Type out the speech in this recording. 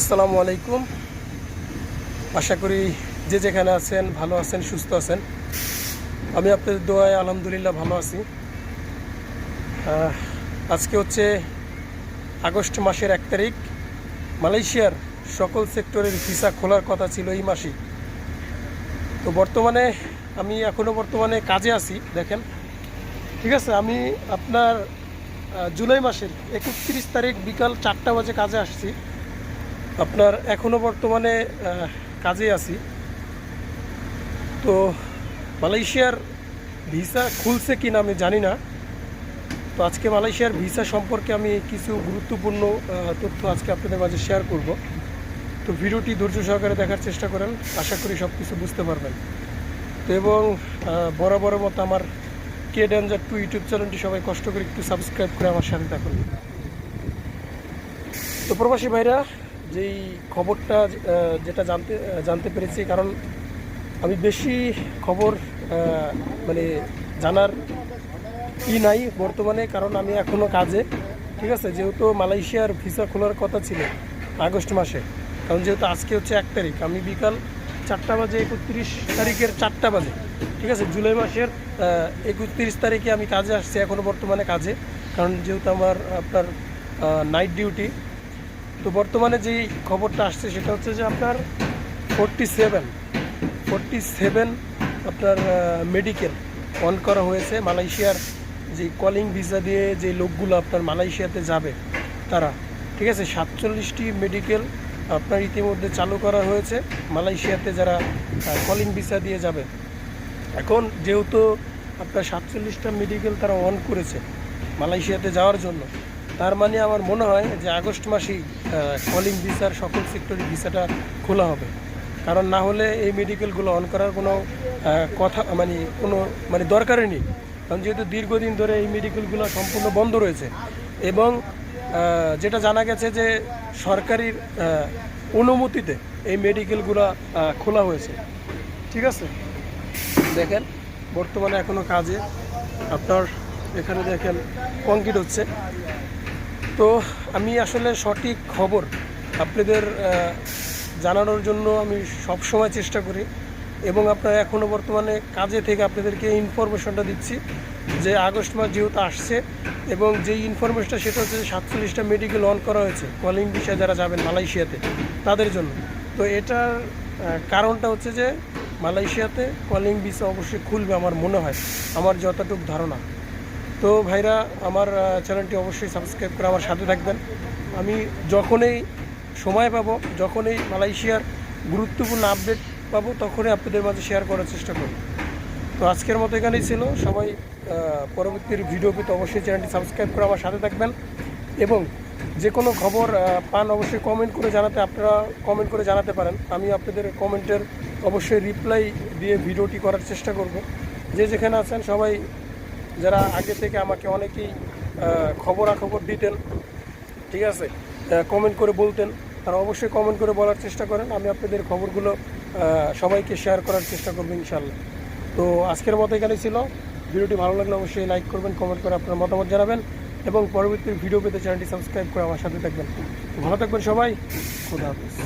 আসসালামু আলাইকুম। আশা করি যে যেখানে আছেন, ভালো আছেন, সুস্থ আছেন। আমি আপনাদের দোয়ায় আলহামদুলিল্লাহ ভালো আছি। আজকে হচ্ছে আগস্ট মাসের এক তারিখ। মালয়েশিয়ার সকল সেক্টরের ভিসা খোলার কথা ছিল এই মাসেই। তো বর্তমানে আমি এখনও বর্তমানে কাজে আছি, দেখেন। ঠিক আছে, আমি আপনার জুলাই মাসের একত্রিশ তারিখ বিকাল চারটা বাজে কাজে আসছি। আপনার এখনও বর্তমানে কাজে আছি। তো মালয়েশিয়ার ভিসা খুলছে কি না আমি জানি না। তো আজকে মালয়েশিয়ার ভিসা সম্পর্কে আমি কিছু গুরুত্বপূর্ণ তথ্য আজকে আপনাদের মাঝে শেয়ার করব। তো ভিডিওটি ধৈর্য সহকারে দেখার চেষ্টা করেন আশা করি সব কিছু বুঝতে পারবেন। তো এবং আহ, বরাবরের মতো আমার কে ডেঞ্জার টু ইউটিউব চ্যানেলটি সবাই কষ্ট করে একটু সাবস্ক্রাইব করে আমার সাথে থাকুন। তো প্রবাসী ভাইরা যেই খবরটা যেটা জানতে জানতে পেরেছি, কারণ আমি বেশি খবর মানে জানার ই নাই বর্তমানে, কারণ আমি এখনও কাজে, ঠিক আছে? যেহেতু মালয়েশিয়ার ভিসা খোলার কথা ছিল আগস্ট মাসে, কারণ যেহেতু আজকে হচ্ছে এক তারিখ, আমি বিকাল চারটা বাজে একত্রিশ তারিখের চারটা বাজে, ঠিক আছে? জুলাই মাসের একত্রিশ তারিখে আমি কাজে আসছি এখনও বর্তমানে কাজে, কারণ যেহেতু আমার, আপনার নাইট ডিউটি তো বর্তমানে যেই খবরটা আসছে সেটা হচ্ছে যে আপনার ফোরটি সেভেন ফোরটি সেভেন আপনার মেডিকেল অন করা হয়েছে মালয়েশিয়ার যে কলিং ভিসা দিয়ে যে লোকগুলো আপনার মালয়েশিয়াতে যাবে তারা, ঠিক আছে? সাতচল্লিশটি মেডিকেল আপনার ইতিমধ্যে চালু করা হয়েছে মালয়েশিয়াতে যারা কলিং ভিসা দিয়ে যাবে। এখন যেহেতু আপনার সাতচল্লিশটা মেডিকেল তারা অন করেছে মালয়েশিয়াতে যাওয়ার জন্য তার মানে আমার মনে হয় যে আগস্ট মাসেই কলিং ভিসার সকল সেক্টরের ভিসাটা খোলা হবে। কারণ না হলে এই মেডিকেলগুলো অন করার কোনো কথা মানে কোনো মানে দরকারই নেই। কারণ যেহেতু দীর্ঘদিন ধরে এই মেডিকেলগুলো সম্পূর্ণ বন্ধ রয়েছে এবং যেটা জানা গেছে যে সরকারির অনুমতিতে এই মেডিকেলগুলো খোলা হয়েছে। ঠিক আছে? দেখেন, বর্তমানে এখনও কাজে আপনার এখানে দেখেন কংক্রিট হচ্ছে। তো আমি আসলে সঠিক খবর আপনাদের জানানোর জন্য আমি সব সময় চেষ্টা করি এবং আপনারা এখনও বর্তমানে কাজে থেকে আপনাদেরকে ইনফরমেশনটা দিচ্ছি যে আগস্ট মাস যেহেতু আসছে এবং যেই ইনফরমেশনটা সেটা হচ্ছে সাতচল্লিশটা মেডিকেল অন করা হয়েছে, কলিং বিষয়ে যারা যাবেন মালয়েশিয়াতে, তাদের জন্য। তো এটার কারণটা হচ্ছে যে মালয়েশিয়াতে কলিং ভিসা অবশ্যই খুলবে আমার মনে হয়, আমার যতটুকু ধারণা। তো ভাইরা, আমার চ্যানেলটি অবশ্যই সাবস্ক্রাইব করে আমার সাথে থাকবেন। আমি যখনই সময় পাবো, যখনই মালয়েশিয়ার গুরুত্বপূর্ণ আপডেট পাবো, তখনই আপনাদের মাঝে শেয়ার করার চেষ্টা করব। তো আজকের মতো এখানেই ছিল। সবাই পরবর্তীর ভিডিও পেতে অবশ্যই চ্যানেলটি সাবস্ক্রাইব করে আমার সাথে থাকবেন। এবং যে কোনো খবর পান অবশ্যই কমেন্ট করে জানাতে, আপনারা কমেন্ট করে জানাতে পারেন। আমি আপনাদের কমেন্টের অবশ্যই রিপ্লাই দিয়ে ভিডিওটি করার চেষ্টা করব। যে যেখানে আছেন সবাই যারা আগে থেকে আমাকে অনেকেই খবরাখবর দিতেন, ঠিক আছে? কমেন্ট করে বলতেন, তারা অবশ্যই কমেন্ট করে বলার চেষ্টা করেন। আমি আপনাদের খবরগুলো সবাইকে শেয়ার করার চেষ্টা করব ইনশাল্লাহ তো আজকের মতো এখানে ছিল। ভিডিওটি ভালো লাগলে অবশ্যই লাইক করবেন কমেন্ট করে আপনার মতামত জানাবেন এবং পরবর্তী ভিডিও পেতে চ্যানেলটি সাবস্ক্রাইব করে আমার সাথে থাকবেন। ভালো থাকবেন সবাই, খুদা হাফিজ।